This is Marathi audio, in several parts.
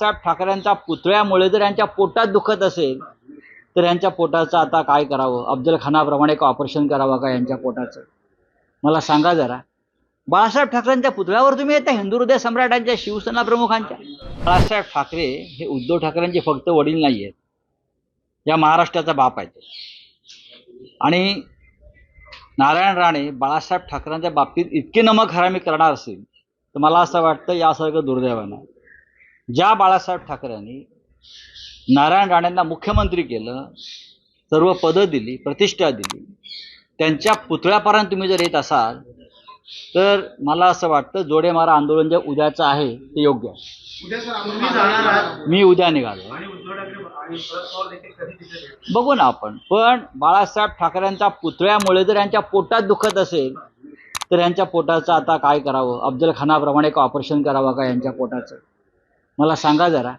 बाळासाहेब ठाकरेंच्या पुतळ्यामुळे जर यांच्या पोटात दुखत असेल तर यांच्या पोटाचं आता काय करावं? अफजल खानाप्रमाणे का ऑपरेशन करावं का यांच्या पोटाचं? मला सांगा जरा. बाळासाहेब ठाकरेंच्या पुतळ्यावर तुम्ही येता हिंदू हृदय सम्राटांच्या शिवसेना प्रमुखांच्या? बाळासाहेब ठाकरे हे उद्धव ठाकरेंचे फक्त वडील नाही आहेत या महाराष्ट्राचा बाप आहेत. आणि नारायण राणे बाळासाहेब ठाकरेंच्या बाबतीत इतके नमक हरामी करणार असेल तर मला असं वाटतं यासारखं दुर्दैवानं. ज्या बाळासाहेब ठाकरेंनी नारायण राणेंना मुख्यमंत्री केलं सर्व पदं दिली प्रतिष्ठा दिली त्यांच्या पुतळ्यापर्यंत तुम्ही जर येत असाल तर मला असं वाटतं जोडे मारा आंदोलन जे उद्याचं आहे ते योग्य आहे. उद्या सर आपण जाणार आहात मी उद्या निघालो. आणि उद्धव ठाकरे आणि शरद पवार देखील कधी तिथे येतील? बघू ना आपण. पण बाळासाहेब ठाकरेंच्या पुतळ्यामुळे जर यांच्या पोटात दुखत असेल तर यांच्या पोटाचं आता काय करावं? अफजल खानाप्रमाणे का ऑपरेशन करावं का यांच्या पोटाचं? मला सांगा जरा.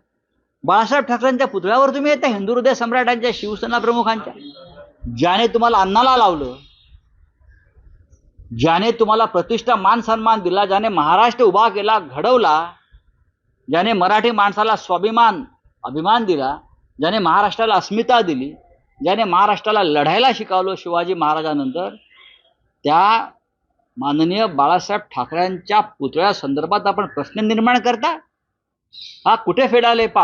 बाळासाहेब ठाकरेंच्या पुतळ्यावर तुम्ही येता हिंदू हृदय सम्राटांच्या शिवसेना प्रमुखांच्या? ज्याने तुम्हाला अन्नाला लावलं ज्याने तुम्हाला प्रतिष्ठा मान सन्मान दिला ज्याने महाराष्ट्र उभा केला घडवला ज्याने मराठी माणसाला स्वाभिमान अभिमान दिला ज्याने महाराष्ट्राला अस्मिता दिली ज्याने महाराष्ट्राला लढायला शिकवलं शिवाजी महाराजानंतर त्या माननीय बाळासाहेब ठाकरेंच्या पुतळ्या संदर्भात आपण प्रश्न निर्माण करता? हा कुठे फेडाले पा